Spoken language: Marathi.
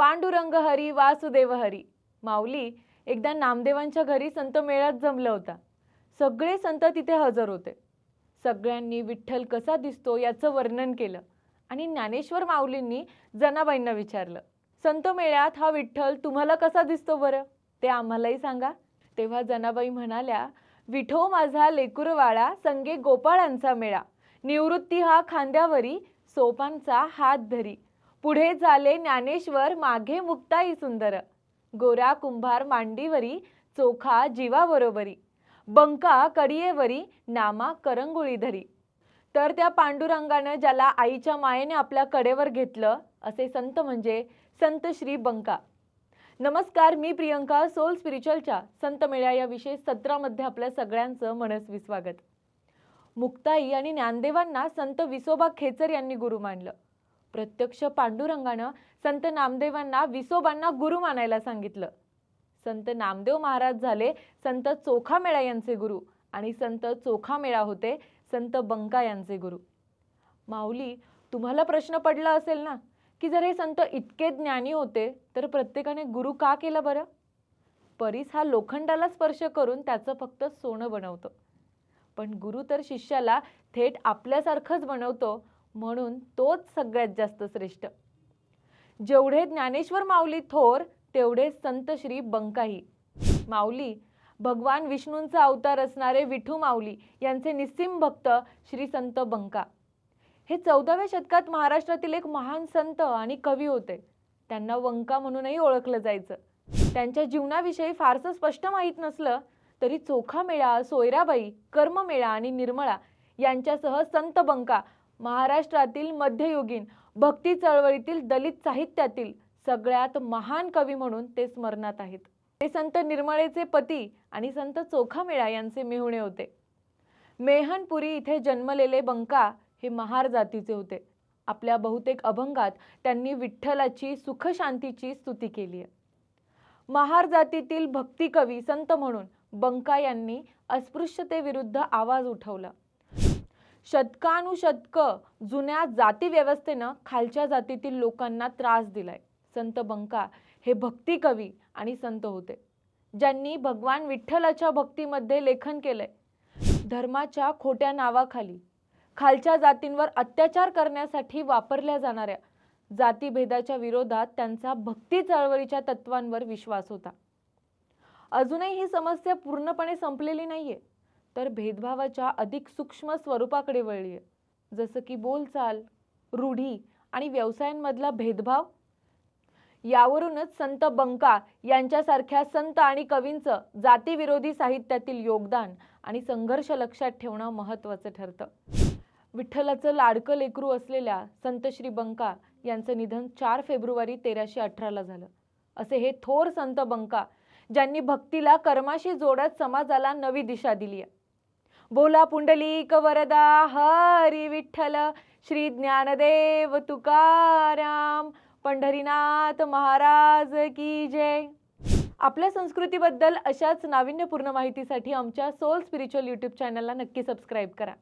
पांडुरंग हरी वासुदेव हरी. माऊली एकदा नामदेवांच्या घरी संत मेळ्यात जमला होता. सगळे संत तिथे हजर होते. सगळ्यांनी विठ्ठल कसा दिसतो याचं वर्णन केलं आणि ज्ञानेश्वर माऊलींनी जनाबाईंना विचारलं संत मेळ्यात हा विठ्ठल तुम्हाला कसा दिसतो बरं? ते आम्हालाही सांगा. तेव्हा जनाबाई म्हणाल्या विठो माझा लेकुरवाळा संगे गोपाळांचा मेळा. निवृत्ती हा खांद्यावरी सोपांचा हात धरी. पुढे झाले ज्ञानेश्वर मागे मुक्ताई सुंदर. गोरा कुंभार मांडीवरी चोखा जीवाबरोबरी. बंका कडियेवरी नामा करंगुळी धरी. तर त्या पांडुरंगानं ज्याला आईच्या मायेने आपल्या कडेवर घेतलं असे संत म्हणजे संत श्री बंका. नमस्कार मी प्रियंका सोल स्पिरिच्युअलच्या संत मेळ्या या विशेष सत्रामध्ये आपल्या सगळ्यांचं मनस्वी स्वागत. मुक्ताई आणि ज्ञानदेवांना संत विसोबा खेचर यांनी गुरु मानलं. प्रत्यक्ष पांडुरंगानं संत नामदेवांना विसोबांना गुरु मानायला सांगितलं. संत नामदेव महाराज झाले संत चोखामेळा यांचे गुरु आणि संत चोखामेळा होते संत बंका यांचे गुरु. माऊली तुम्हाला प्रश्न पडला असेल ना की जर हे संत इतके ज्ञानी होते तर प्रत्येकाने गुरु का केलं बरं? परीस हा लोखंडाला स्पर्श करून त्याचं फक्त सोनं बनवतं. पण गुरु तर शिष्याला थेट आपल्यासारखंच बनवतो म्हणून तोच सगळ्यात जास्त श्रेष्ठ. जेवढे ज्ञानेश्वर माऊली थोर तेवढे संत श्री बंकाही माऊली भगवान विष्णूंचा अवतार असणारे विठू माऊली यांचे निस्सिम भक्त श्री संत बंका. हे चौदाव्या शतकात महाराष्ट्रातील एक महान संत आणि कवी होते. त्यांना वंका म्हणूनही ओळखलं जायचं. त्यांच्या जीवनाविषयी फारसं स्पष्ट माहीत नसलं तरी चोखा मेळा सोयराबाई कर्ममेळा आणि निर्मळा यांच्यासह संत बंका महाराष्ट्रातील मध्ययुगीन भक्ती चळवळीतील दलित साहित्यातील सगळ्यात महान कवी म्हणून ते स्मरणात आहेत. ते संत निर्मळेचे पती आणि संत चोखामेळा यांचे मेहुणे होते. मेहनपुरी इथे जन्मलेले बंका हे महार जातीचे होते. आपल्या बहुतेक अभंगात त्यांनी विठ्ठलाची सुखशांतीची स्तुती केली आहे. महार जातीतील भक्ती कवी संत म्हणून बंका यांनी अस्पृश्यतेविरुद्ध आवाज उठवला. शतकानुशतक जुन्या जाती व्यवस्थेनं खालच्या जातीतील लोकांना त्रास दिलाय. संत बंका हे भक्ती कवी आणि संत होते. ज्यांनी भगवान विठ्ठलाच्या भक्तीमध्ये लेखन केलंय. धर्माच्या खोट्या नावाखाली खालच्या जातींवर अत्याचार करण्यासाठी वापरल्या जाणाऱ्या जातीभेदाच्या विरोधात त्यांचा भक्ती चळवळीच्या तत्वांवर विश्वास होता. अजूनही ही समस्या पूर्णपणे संपलेली नाहीये. तर भेदभावाच्या अधिक सूक्ष्म स्वरूपाकडे वळली आहे जसं की बोलचाल रूढी आणि व्यवसायांमधला भेदभाव? यावरूनच संत बंका यांच्यासारख्या संत आणि कवींचं जातीविरोधी साहित्यातील योगदान आणि संघर्ष लक्षात ठेवणं महत्त्वाचं ठरतं. विठ्ठलाचं लाडकं लेकरू असलेल्या संत श्री बंका यांचं निधन चार फेब्रुवारी तेराशे अठराला झालं. असे हे थोर संत बंका ज्यांनी भक्तीला कर्माशी जोडत समाजाला नवी दिशा दिली आहे बोला पुंडलिक वरदा हरी विठ्ठल श्री ज्ञानदेव तुकाराम पंढरीनाथ महाराज की जय. आपल्या संस्कृतीबद्दल अशाच नाविन्यपूर्ण माहितीसाठी आमच्या सोल स्पिरिच्युअल यूट्यूब चॅनलला नक्की सबस्क्राईब करा.